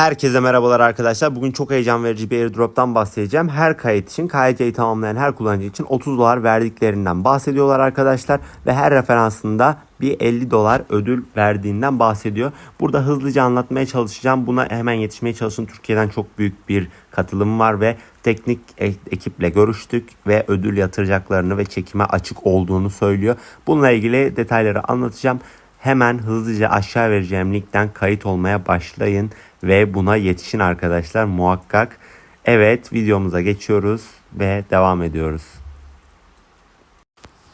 Herkese merhabalar arkadaşlar. Bugün çok heyecan verici bir airdrop'tan bahsedeceğim. Her kayıt için, KYC'yi tamamlayan her kullanıcı için 30 dolar verdiklerinden bahsediyorlar arkadaşlar. Ve her referansında bir 50 dolar ödül verdiğinden bahsediyor. Burada hızlıca anlatmaya çalışacağım. Buna hemen yetişmeye çalışın. Türkiye'den çok büyük bir katılım var ve teknik e- ekiple görüştük ve ödül yatıracaklarını ve çekime açık olduğunu söylüyor. Bununla ilgili detayları anlatacağım. Hemen hızlıca aşağı vereceğim linkten kayıt olmaya başlayın ve buna yetişin arkadaşlar muhakkak. Evet videomuza geçiyoruz ve devam ediyoruz.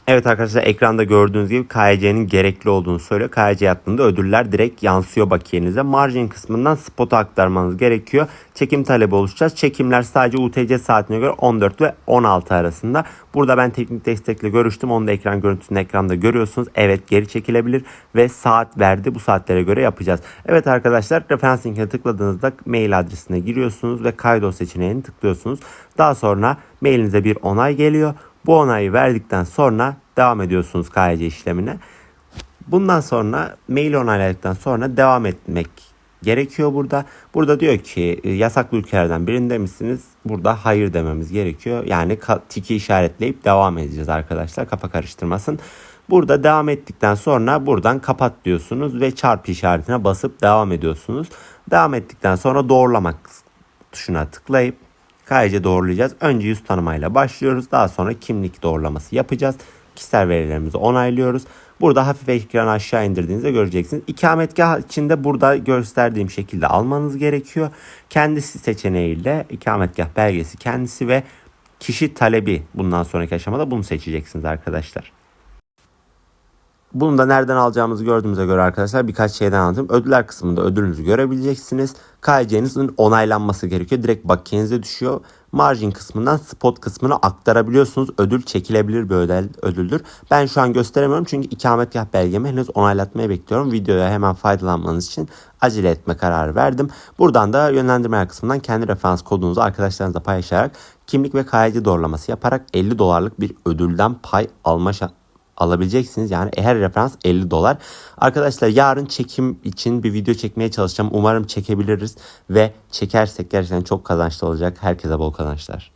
Evet arkadaşlar ekranda gördüğünüz gibi KYC'nin gerekli olduğunu söylüyor. KYC yaptığında ödüller direkt yansıyor bakiyenize. Margin kısmından spot'a aktarmanız gerekiyor. Çekim talebi oluşacağız. Çekimler sadece UTC saatine göre 14 ve 16 arasında. Burada ben teknik destekle görüştüm. Onu da ekran görüntüsünü ekranda görüyorsunuz. Evet geri çekilebilir ve saat verdi. Bu saatlere göre yapacağız. Evet arkadaşlar referans linkine tıkladığınızda mail adresine giriyorsunuz ve kaydo seçeneğini tıklıyorsunuz. Daha sonra mailinize bir onay geliyor. Bu onayı verdikten sonra devam ediyorsunuz KYC işlemine. Bundan sonra mail onayladıktan sonra devam etmek gerekiyor burada. Burada diyor ki e, yasaklı ülkelerden birinde misiniz? Burada hayır dememiz gerekiyor. Yani tiki işaretleyip devam edeceğiz arkadaşlar. Kafa karıştırmasın. Burada devam ettikten sonra buradan kapat diyorsunuz ve çarpı işaretine basıp devam ediyorsunuz. Devam ettikten sonra doğrulamak tuşuna tıklayıp KYC doğrulayacağız. Önce yüz tanımayla başlıyoruz. Daha sonra kimlik doğrulaması yapacağız. Kişisel verilerimizi onaylıyoruz. Burada hafif ekranı aşağı indirdiğinizde göreceksiniz. İkametgah içinde burada gösterdiğim şekilde almanız gerekiyor. Kendisi seçeneğiyle ikametgah belgesi kendisi ve kişi talebi bundan sonraki aşamada bunu seçeceksiniz arkadaşlar. Bunu da nereden alacağımızı gördüğümüze göre arkadaşlar birkaç şeyden anlatayım. Ödüller kısmında ödülünüzü görebileceksiniz. KYC'nizin onaylanması gerekiyor. Direkt bakiyenize düşüyor. Margin kısmından spot kısmına aktarabiliyorsunuz. Ödül çekilebilir bir ödül, ödüldür. Ben şu an gösteremiyorum çünkü ikametgah belgemi henüz onaylatmayı bekliyorum. Videoya hemen faydalanmanız için acele etme kararı verdim. Buradan da yönlendirme kısmından kendi referans kodunuzu arkadaşlarınızla paylaşarak kimlik ve KYC doğrulaması yaparak 50 dolarlık bir ödülden pay alma şansı alabileceksiniz. Yani her referans 50 dolar. Arkadaşlar yarın çekim için bir video çekmeye çalışacağım. Umarım çekebiliriz ve çekersek gerçekten çok kazançlı olacak. Herkese bol kazançlar.